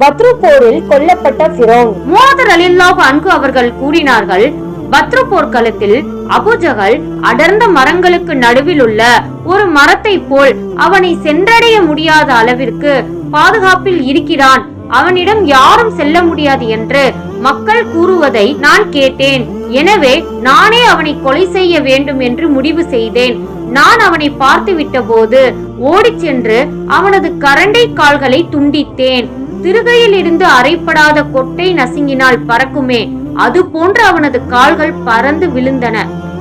பத்ரு போரில் கொல்லப்பட்ட பிரோன் மோதர் அலில்லாஹு அன்கு அவர்கள் கூறினார்கள் பத்ரு போர்க்களத்தில் அபுஜகல் அடர்ந்த மரங்களுக்கு நடுவில் உள்ள ஒரு மரத்தை போல் அவனை சென்றடைய முடியாத அளவிற்கு பாதுகாப்பில் இருக்கிறான். அவனிடம் யாரும் செல்ல முடியாது என்று மக்கள் கூறுவதை நான் கேட்டேன். எனவே நானே அவனை கொலை செய்ய வேண்டும் என்று முடிவு செய்தேன். நான் அவனை பார்த்து விட்ட போது ஓடிச் சென்று அவனது கரண்டை கால்களை துண்டித்தேன். திருகையில் இருந்து அரைப்படாத கொட்டை நசுங்கினால் பறக்குமே. அது போன்று அவனது கால்கள் பறந்து விழுந்தன.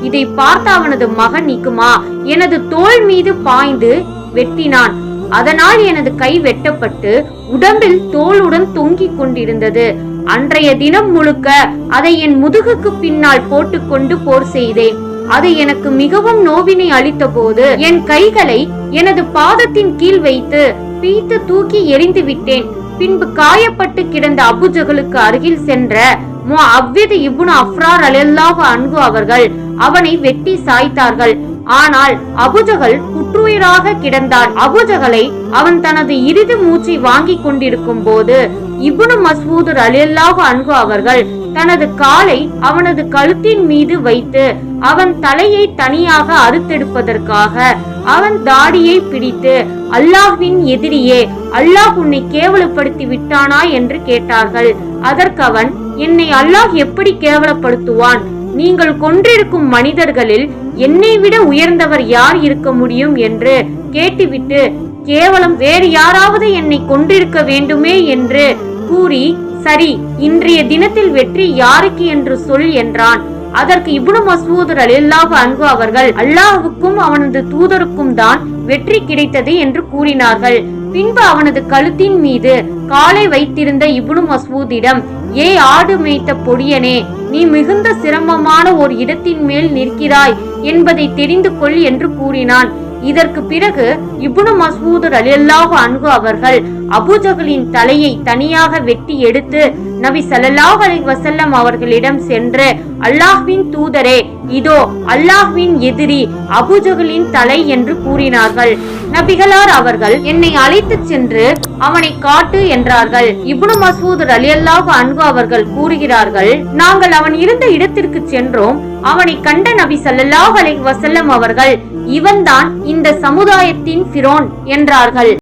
இதை பார்த்த அவனது மகன் நிக்குமா? எனது தோள் மீது பாய்ந்து வெட்டினான். அதனால் எனது கை வெட்டப்பட்டு உடம்பில் தோலுடன் தொங்கிக் கொண்டிருந்தது. அன்றைய தினம் முழுக்க அதை என் முதுகுக்கு பின்னால் போட்டுக்கொண்டு போர் செய்தேன். அது எனக்கு மிகவும் நோவினை அளித்த போது என் கைகளை எனது பாதத்தின் கீழ் வைத்து பீத்து தூக்கி எறிந்து விட்டேன். பின்பு காயப்பட்டு கிடந்த அபுஜகளுக்கு அருகில் சென்ற மு அவ்விது இபுன் அஃப்ரார் அலில்லாஹு அன்பு அவர்கள் அவனை வெட்டி சாய்த்தார்கள். ஆனால் அபுஜகல் குற்றுயிராக கிடந்தான். அபுஜகலை அவன் தனது இறுதி மூச்சை வாங்கி கொண்டிருக்கும் போது இபுனு மஸ்வூது அலில்லாஹு அன்பு அவர்கள் தனது காலை அவனது கழுத்தின் மீது வைத்து அவன் தலையை தனியாக அறுத்தெடுப்பதற்காக அவன் தாடியை பிடித்து அல்லாஹ்வின் எதிரியே அல்லாஹ் உன்னை கேவலப்படுத்தி விட்டானா என்று கேட்டார்கள். அதற்கு அவன் என்னை அல்லாஹ் எப்படி கேவலப்படுத்துவான்? நீங்கள் கொன்றிருக்கும் மனிதர்களில் என்னை விட உயர்ந்தவர் யார் இருக்க முடியும்? என்று கேட்டுவிட்டு கேவலம் வேறு யாராவது என்னை கொன்றிருக்க வேண்டுமே? என்று கூறி சரி இன்றைய தினத்தில் வெற்றி யாருக்கு? என்று சொல் என்றான். அதற்கு இப்னு மசூத் ரலியல்லாஹு அன்பு அவர்கள் அல்லாஹுக்கும் அவனது தூதருக்கும் தான் வெற்றி கிடைத்தது என்று கூறினார்கள். பின்பு அவனது கழுத்தின் மீது காலை வைத்திருந்த இப்னு மசூதிடம் ஏ ஆடு மேய்த்த பொடியனே நீ மிகுந்த சிரமமான ஒரு இடத்தின் மேல் நிற்கிறாய் என்பதை தெரிந்து கொள் என்று கூறினான். இதற்கு பிறகு இப்னு மசூத் ரலியல்லாஹு அன்கு அவர்கள் அபுஜகலின் தலையை தனியாக வெட்டி எடுத்து நபி சல்லாஹ் அலி வசல்லம் அவர்களிடம் சென்று அல்லாஹ்வின் தூதரே இதோ அல்லாஹ்வின் எதிரி அபுஜகலின் தலை என்று கூறினார்கள். நபிகளார் அவர்கள் என்னை அழைத்துச் சென்று அவனை காட்டு என்றார்கள். இப்னு மசூத் அல்லாஹ் அன்பு அவர்கள் கூறுகிறார்கள் நாங்கள் அவன் இருந்த இடத்திற்கு சென்றோம். அவனை கண்ட நபி சல்லாஹ் அலைஹி வசல்லம் அவர்கள் இவன்தான் இந்த சமுதாயத்தின் பிரோன் என்றார்கள்.